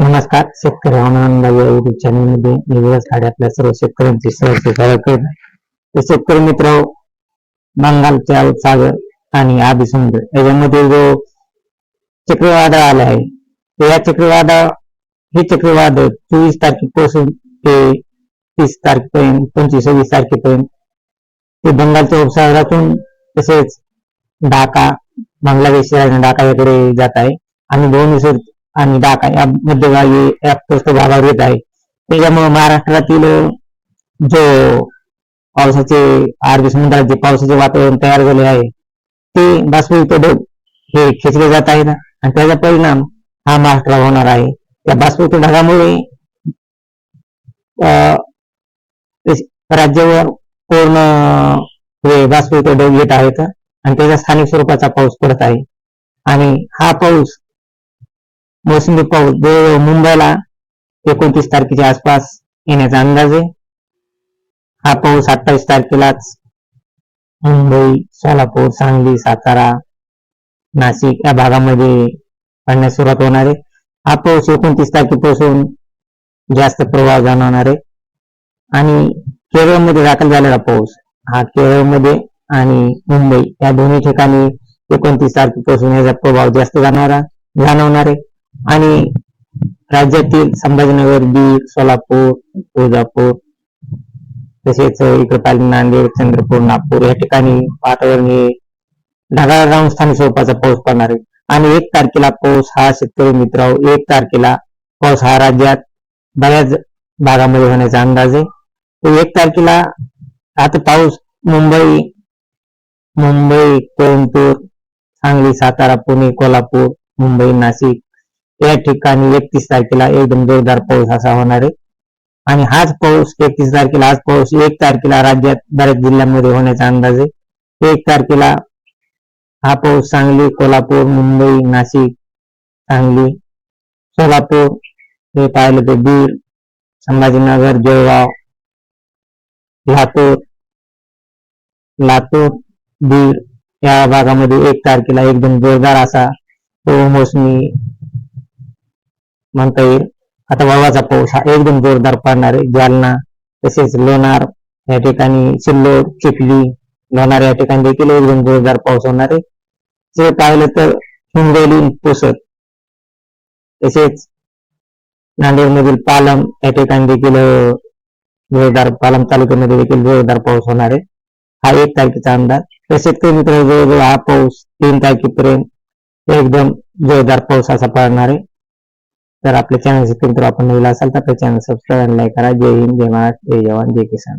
नमस्कार शेतकरी हवामान युट्यूब चॅनलमध्ये वेगवेगळ्या साडे आपल्या सर्व शेतकऱ्यांचे सहर्ष स्वागत करत. आहे शेतकरी मित्र बंगालच्या सागर आणि आबी समुद्र याच्यामध्ये जो चक्रीवादळ आला आहे तर या चक्रीवादळ हे चक्रीवादळ चोवीस तारखेपासून ते तीस तारखेपर्यंत पंचवीस सव्वीस तारखेपर्यंत ते बंगालच्या उपसागरातून तसेच ढाका बांगलादेश ढाका याकडे जात आहे. आणि दोन दिवस आणि ढाका या मध्यभागी या पृष्ठभागावर येत आहे. त्याच्यामुळे महाराष्ट्रातील जो पावसाचे अरबी समुद्रात जे पावसाचे वातावरण तयार झाले आहे ते बाष्पयुक्त ढग हे खेचले जात आहे ना. आणि त्याचा परिणाम हा महाराष्ट्रावर होणार आहे. त्या बाष्पयुक्त ढगामुळे अं, राज्यावर पूर्ण हे बाष्पयुक्त ढग येत आहेत. आणि त्याचा स्थानिक स्वरूपाचा पाऊस पडत आहे. आणि हा पाऊस मोसमी पाऊस जवळजवळ मुंबईला एकोणतीस तारखेच्या आसपास येण्याचा अंदाज आहे. हा पाऊस अठ्ठावीस तारखेलाच मुंबई सोलापूर सांगली सातारा नाशिक या भागामध्ये पडण्यास सुरुवात होणार आहे. हा पाऊस एकोणतीस तारखेपासून जास्त प्रभाव जाणवणार आहे. आणि केरळमध्ये दाखल झालेला पाऊस हा केरळमध्ये आणि मुंबई या दोन्ही ठिकाणी एकोणतीस तारखेपासून याचा प्रभाव जास्त जाणवणार जाणवणार आहे. आणि राज्यातील संभाजीनगर बीड सोलापूर तुळजापूर तसेच इकडे पाहिलं नांदेड चंद्रपूर नागपूर या ठिकाणी वातावरणी ढगाळ राहून स्थानिक स्वरूपाचा पाऊस पडणार आहे. आणि एक तारखेला पाऊस हा शेतकरी मित्र एक तारखेला पाऊस हा राज्यात बऱ्याच भागामध्ये होण्याचा अंदाज आहे. एक तारखेला आता पाऊस मुंबई मुंबई कोइंबतूर सांगली सातारा पुणे कोल्हापूर मुंबई नाशिक या ठिकाणी एकतीस तारखेला एकदम जोरदार पाऊस असा होणार आहे. आणि हाच पाऊस एकतीस तारखेला हाच पाऊस एक तारखेला राज्यात बऱ्याच जिल्ह्यांमध्ये होण्याचा अंदाज आहे. एक तारखेला हा पाऊस सांगली कोल्हापूर मुंबई नाशिक सांगली सोलापूर हे पाहिलं तर बीड संभाजीनगर जळगाव लातूर लातूर बीड या भागामध्ये एक तारखेला एकदम जोरदार असा तो मोसमी म्हणता येईल. आता वावाचा पाऊस हा एकदम जोरदार पडणार आहे. जालना तसेच लोणार या ठिकाणी सिल्लोड चिखली लोणार या ठिकाणी देखील एकदम जोरदार पाऊस होणार आहे. जे पाहिलं तर हिंगोली पुसद तसेच नांदेडमधील पालम या ठिकाणी देखील जोरदार पालम तालुक्यामध्ये देखील जोरदार पाऊस होणार आहे. हा एक तारखेचा अंदाज. तर शेतकरी मित्र जवळजवळ हा पाऊस तीन तारखेपर्यंत एकदम जोरदार पाऊस असा पडणार आहे. जर आपल्या चॅनल शेतकरी मित्र आपण नवीन असाल तर आपल्या चॅनल सबस्क्राईब आणि लाईक करा. जय हिंद जय महाराष्ट्र जय जवान जय किसान.